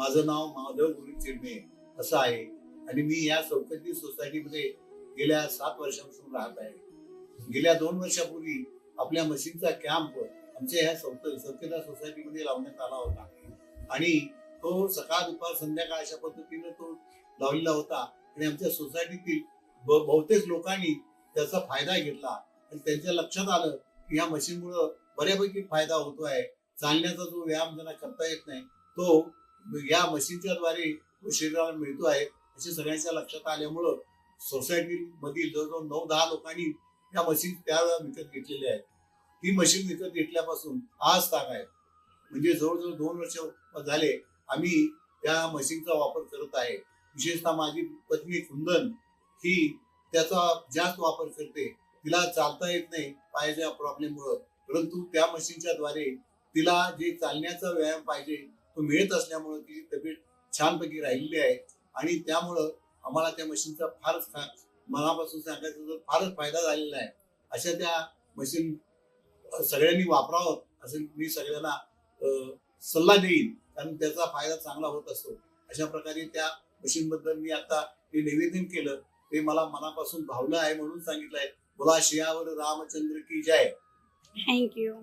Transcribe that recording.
माझं नाव माधव गुरु चिरमे असं आहे. आणि मी या चौकटी सोसायटीमध्ये गेल्या सात वर्षापासून राहत आहे. गेल्या दोन वर्षापूर्वी आपल्या मशीनचा कॅम्प आमच्या ह्या चौक सोसायटीमध्ये लावण्यात आला होता. आणि तो सकाळ दुपार संध्याकाळ अशा पद्धतीने तो लावलेला होता. आणि आमच्या सोसायटीतील बहुतेक लोकांनी त्याचा फायदा घेतला. आणि त्यांच्या लक्षात आलं की ह्या मशीनमुळं बऱ्यापैकी फायदा होतो आहे चालण्याचा जो व्यायाम ज्यांना करता येत नाही तो या मशीनच्या द्वारे तो शरीराला मिळतो आहे असे सगळ्यांच्या लक्षात आल्यामुळं सोसायटी मधील जवळजवळ नऊ दहा लोकांनी या मशीन त्यावेळेला विकत घेतलेल्या आहेत. ती मशीन विकत घेतल्यापासून आज ताक आहे. म्हणजे जवळजवळ दोन वर्ष झाले आम्ही त्या मशीनचा वापर करत आहे. विशेषतः माझी पत्नी कुंदन ही त्याचा जास्त वापर करते. तिला चालता येत नाही पायाच्या प्रॉब्लेममुळं परंतु त्या मशीनच्या द्वारे तिला जे चालण्याचा व्यायाम पाहिजे तो मिळत असल्यामुळं तिची तब्येत छानपैकी राहिलेली आहे. आणि त्यामुळं आम्हाला त्या मशीनचा फारच मनापासून सांगायचं तर फारच फायदा झालेला आहे. अशा त्या मशीन सगळ्यांनी वापरावं असं मी सगळ्यांना सल्ला देईन. कारण त्याचा फायदा चांगला होत असतो. अशा प्रकारे त्या मशीन बद्दल मी आता हे निवेदन केलं. ते मला मनापासून भावलं आहे म्हणून सांगितलंय बोला शियावर रामचंद्र की जय. थँक्यू